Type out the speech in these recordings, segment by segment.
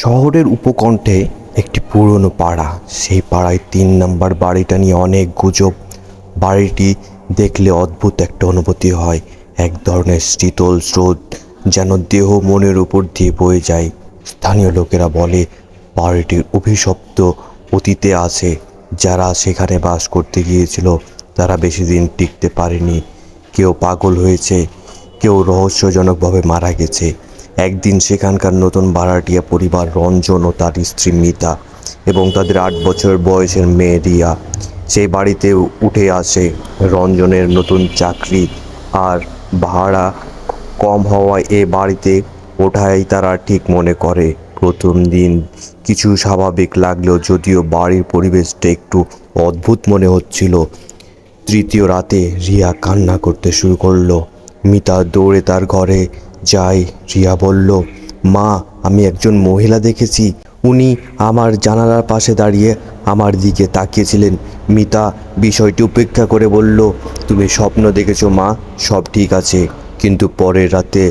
শহরের উপকণ্ঠে একটি পুরনো পাড়া। সেই পাড়ায় তিন নাম্বার বাড়িটা নিয়ে অনেক গুজব। বাড়িটি দেখলে অদ্ভুত একটা অনুভূতি হয়। এক ধরনের শীতল স্রোত যেন দেহ মনের উপর দিয়ে বয়ে যায়। স্থানীয় লোকেরা বলে, বাড়িটির অভিশপ্ত অতীতে আছে। যারা সেখানে বাস করতে গিয়েছিল, তারা বেশি দিন টিকতে পারেনি। কেউ পাগল হয়েছে, কেউ রহস্যজনকভাবে মারা গেছে। একদিন সেখানকার নতুন ভাড়াটিয়া পরিবার রঞ্জন ও তার স্ত্রী মিতা এবং তাদের আট বছর বয়সের মেয়ে রিয়া সেই বাড়িতে উঠে আসে রঞ্জনের নতুন চাকরি আর ভাড়া কম হওয়ায় এ বাড়িতে ওঠাই তারা ঠিক মনে করে। প্রথম দিন কিছু স্বাভাবিক লাগলেও যদিও বাড়ির পরিবেশটা একটু অদ্ভুত মনে হচ্ছিল, তৃতীয় রাতে রিয়া কান্না করতে শুরু করল। মিতা দৌড়ে তার ঘরে যায় রিয়া বলল, মা, আমি একজন মহিলা দেখেছি। উনি আমার জানালার পাশে দাঁড়িয়ে আমার দিকে তাকিয়েছিলেন। মিতা বিষয়টি উপেক্ষা করে বলল, তুমি স্বপ্ন দেখেছ মা, সব ঠিক আছে। কিন্তু পরের রাতে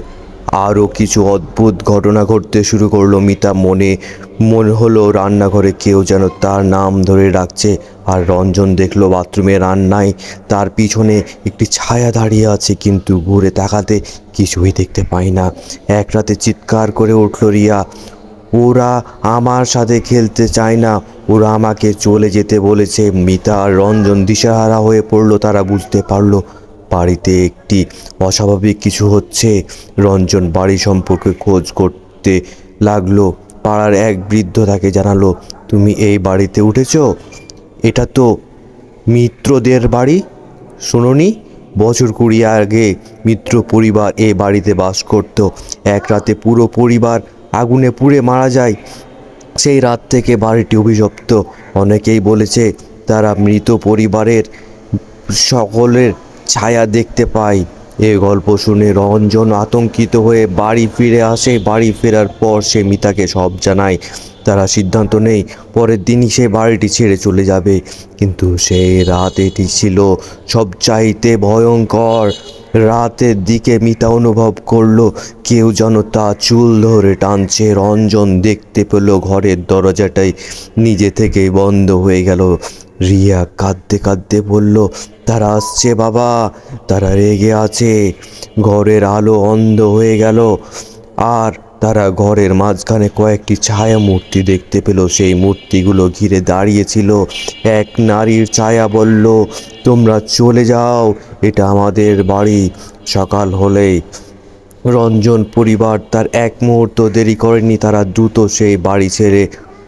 আরও কিছু অদ্ভুত ঘটনা ঘটতে শুরু করল মিতা। মনে মনে হলো রান্নাঘরে কেউ যেন তার নাম ধরে ডাকছে আর রঞ্জন দেখল বাথরুমে রান্নায় তার পিছনে একটি ছায়া দাঁড়িয়ে আছে কিন্তু ঘুরে তাকাতে কিছুই দেখতে পাই না। এক রাতে চিৎকার করে উঠল, রিয়া, ওরা আমার সাথে খেলতে চায় না। ওরা আমাকে চলে যেতে বলেছে। মিতা আর রঞ্জন দিশাহারা হয়ে পড়ল, তারা বুঝতে পারল বাড়িতে একটি অস্বাভাবিক কিছু হচ্ছে। রঞ্জন বাড়ি সম্পর্কে খোঁজ করতে লাগল। পাড়ার এক বৃদ্ধ তাকে জানালো, তুমি এই বাড়িতে উঠেছো? এটা তো মিত্রদের বাড়ি। শোনোনি, বছর কুড়ি আগে মিত্র পরিবার এ বাড়িতে বাস করত। এক রাতে পুরো পরিবার আগুনে পুড়ে মারা যায়। সেই রাত থেকে বাড়িটি অভিশপ্ত। অনেকেই বলেছে, তারা মৃত পরিবারের সকলের ছায়া দেখতে পাই। এ গল্প শুনে রঞ্জন আতঙ্কিত হয়ে বাড়ি ফিরে আসে। বাড়ি ফেরার পর সে মিতাকে সব জানায়। তারা সিদ্ধান্ত নেই পরের দিনই সে বাড়িটি ছেড়ে চলে যাবে। কিন্তু সেই রাত এটি ছিল সব চাইতে ভয়ঙ্কর। রাতের দিকে মিতা অনুভব করল, কেউ যেন তা চুল ধরে টানছে, রঞ্জন দেখতে পেল ঘরের দরজাটাই নিজে থেকেই বন্ধ হয়ে গেল। রিয়া কাঁদতে কাঁদতে বলল, তারা আসছে বাবা, তারা রেগে আছে, ঘরের আলো অন্ধ হয়ে গেল। আর তারা ঘরের মাঝখানে কয়েকটি ছায়া মূর্তি দেখতে পেল, সেই মূর্তিগুলো ঘিরে দাঁড়িয়েছিল এক নারীর ছায়া বলল, তোমরা চলে যাও এটা আমাদের বাড়ি। সকাল হলেই রঞ্জন পরিবার তার এক মুহূর্ত দেরি করেনি, তারা দ্রুত সেই বাড়ি ছেড়ে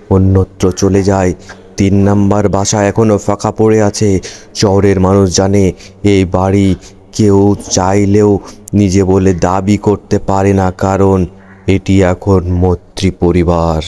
অন্যত্র চলে যায়। তিন নাম্বার বাসা এখনও ফাঁকা পড়ে আছে। শহরের মানুষ জানে, এই বাড়ি কেউ চাইলেও নিজে বলে দাবি করতে পারে না, কারণ এটি এখন মৈত্রী পরিবার।